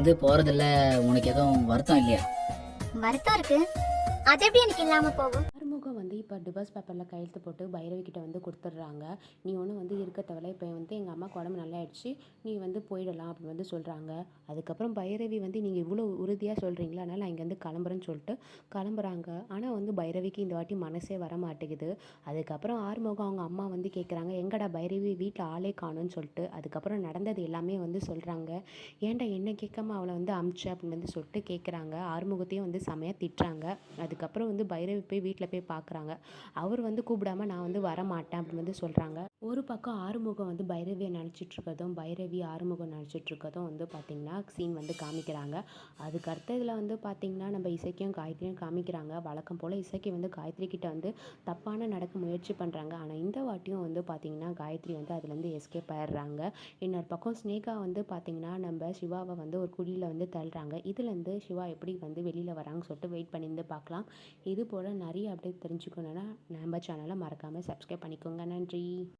இருந்து போறதில்ல. உனக்கு எதுவும் வருத்தம் இல்லையா? வருத்தம் இருக்கு. அது எப்படி எனக்கு இல்லாம போகும்? ஆறுமுகம் வந்து இப்போ டிவோர்ஸ் பேப்பரில் கையெழுத்து போட்டு பைரவி கிட்ட வந்து கொடுத்துட்றாங்க. நீ ஒன்றும் வந்து இருக்க தேவையில்ல. இப்போ வந்து எங்கள் அம்மாவுக்கு உடம்பு நல்லா ஆயிடுச்சு நீ வந்து போயிடலாம் அப்படின்னு வந்து சொல்கிறாங்க அதுக்கப்புறம் பைரவி வந்து நீங்கள் இவ்வளோ உறுதியாக சொல்கிறீங்களா அதனால் நான் இங்கேருந்து கிளம்புறேன்னு சொல்லிட்டு கிளம்புறாங்க. ஆனால் வந்து பைரவிக்கு இந்த வாட்டி மனசே வர மாட்டேங்குது அதுக்கப்புறம் ஆறுமுகம் அவங்க அம்மா வந்து கேட்குறாங்க எங்கடா பைரவி வீட்டில் ஆளே காணும்னு சொல்லிட்டு. அதுக்கப்புறம் நடந்தது எல்லாமே வந்து சொல்கிறாங்க ஏன்டா என்ன கேட்காம அவளை வந்து அமிச்ச? அப்படின்னு வந்து சொல்லிட்டு கேட்குறாங்க ஆறுமுகத்தையும் வந்து செமையாக திட்டுறாங்க. அதுக்கப்புறம் வந்து பைரவி போய் வீட்டில் போய் பார்க்குறாங்க அவர் வந்து கூப்பிடாம நான் வந்து வர மாட்டேன் அப்படின்னு வந்து சொல்கிறாங்க ஒரு பக்கம் ஆறுமுகம் வந்து பைரவியை நினச்சிட்ருக்கதும் பைரவி ஆறுமுகம் நினச்சிட்ருக்கதும் வந்து பார்த்திங்கன்னா சீன் வந்து காமிக்கிறாங்க. அதுக்கு அடுத்ததில் வந்து பார்த்திங்கன்னா நம்ம இசைக்கும் காயத்ரியும் காமிக்கிறாங்க. வழக்கம் போல் இசைக்கு வந்து காயத்ரி கிட்ட வந்து தப்பான நடக்க முயற்சி பண்ணுறாங்க ஆனால் இந்த வாட்டி வாட்டியும் வந்து பார்த்திங்கன்னா காயத்ரி வந்து அதுலேருந்து எஸ்கேப் ஆயிடுறாங்க. இன்னொரு பக்கம் ஸ்னேகா வந்து பார்த்திங்கன்னா நம்ம சிவாவை வந்து ஒரு குழியில் வந்து தள்ளுறாங்க. இதுலேருந்து சிவா எப்படி வந்து வெளியில் வராங்கன்னு சொல்லிட்டு வெயிட் பண்ணியிருந்து பார்க்கலாம் இது போல் நிறைய அப்டேட் தெரிஞ்சுக்கணுன்னா நம்ம சேனலை மறக்காமல் சப்ஸ்கிரைப் பண்ணிக்கோங்க. நன்றி.